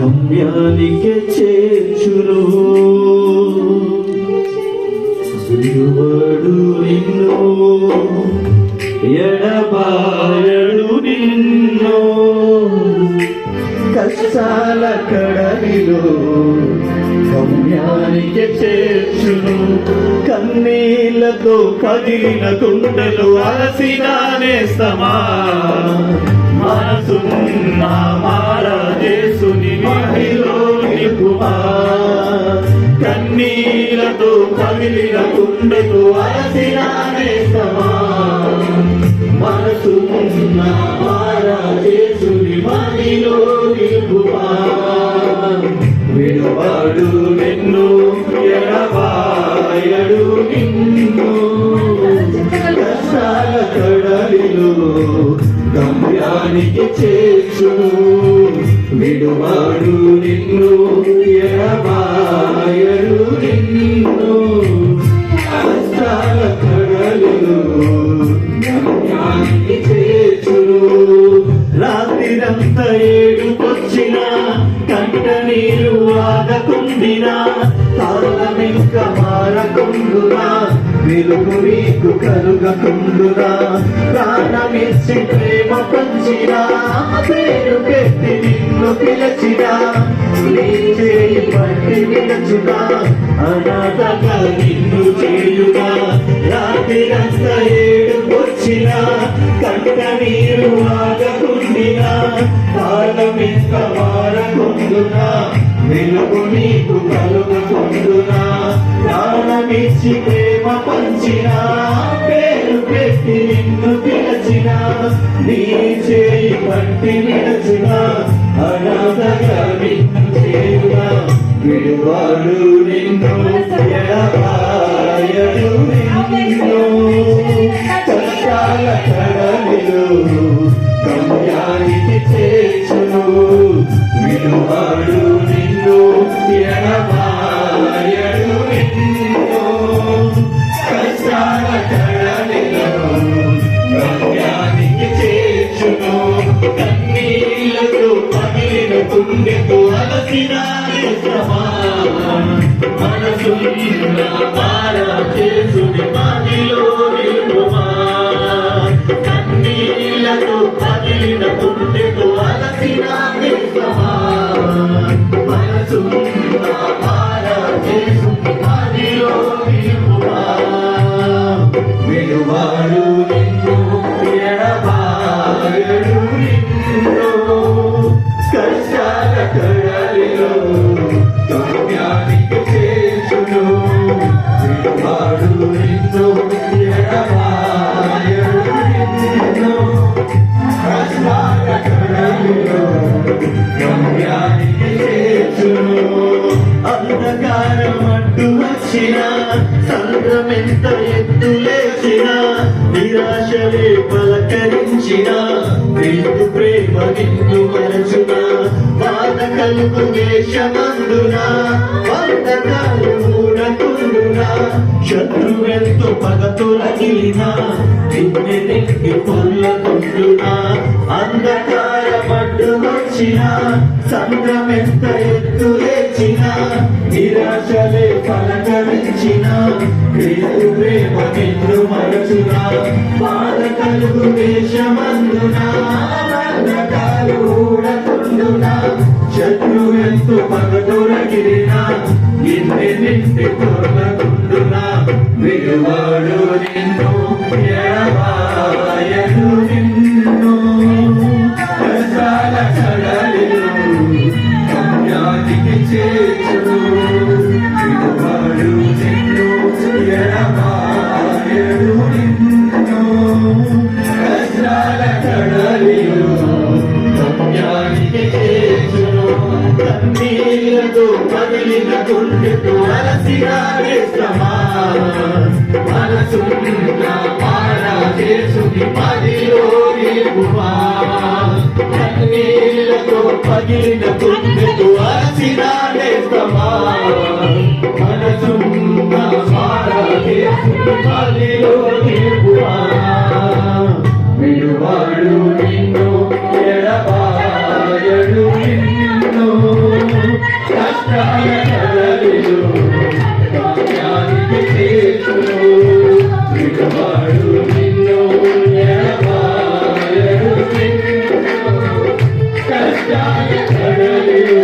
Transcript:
గమ్యానికి చేర్చును. విడువడు నిన్ను ఎడబాయడు నిన్ను. కష్టాల కడలిలో గమ్యానికి చేర్చును. కన్నీళ్ళతో పగిలిన కుండలు అలసిన సమా మనసున్న మారా చేసుని మహిలో నిపుమా కన్నీళ్ళతో కదిలిన అలసిన విడువాడు నిన్ను ఎడబాయడు నిన్ను. కష్టాల కడలు గమ్యానికి చేర్చును. రాత్రిరంతా ఏడుకొచ్చిన కంట నీరు ఆగకుండినా తాళమింక మారకుందునా వెలుగు నీకు కలుగకుండునా ప్రాణమిచ్చి ప్రేమ పంచిరా పేరు పెట్టి నిన్ను పిలచిరా నీ చేయి పట్టి విలచునా అనాథగా నిన్ను చేయునా? రాత్రిరంతా ఏడుకొచ్చినా కంట నీరు ఆగకుండినా? కాలమింక మారకుండునా? వెలుగు నీకు కలుగకుండునా ప్రాణమిచ్చి ప్రేమ పంచిన. పేరు పెట్టి నిన్ను పిలచిన. నీ చేయి పట్టి విడచిన అనాథగా నిన్ను చేయుగా విడువాడు నిన్ను గుండెతో అలసిన మనసు మారా చేసుని మాదిలో పగిలిన అంధకారం అడ్డు వచ్చిన సంద్రమెంత ఎత్తు లేచిన నిరాశలే పలకరించిన నిన్ను ప్రేమ నిన్ను మరచున బాధ కలుగు వేషమందున వందకాలు మూడకుండున శత్రువెంతో పగతో రగిలిన పొల్లకుండున అంధకారం అడ్డు సముద్రం ఎంత ఎత్తు లేచిన నిరాశలే పలకరించిన క్రీస్తు ప్రేమ నిన్ను మరచునా బాధ కలుగు దేశమందునా బంధకాలు ఊడకుండున శత్రు ఎంతో పగదొరగిరిన నిన్నే నిండి ఎడబాయడు నిన్ను కష్టాల కడలిలో గమ్యానికి చేర్చును కన్నీళ్ళతో పగిలిన గుండెతో అలసిగాడే శ్రమా మనసు మారా చేసుని మదిలో విలువాడు నిన్ను ఎడబాయడు నిన్ను. కష్టాల కదలిలు కామ్యానికి చేతును విలువాడు నిన్ను ఎడబాయడు నిన్ను. కష్టాల కదలిలు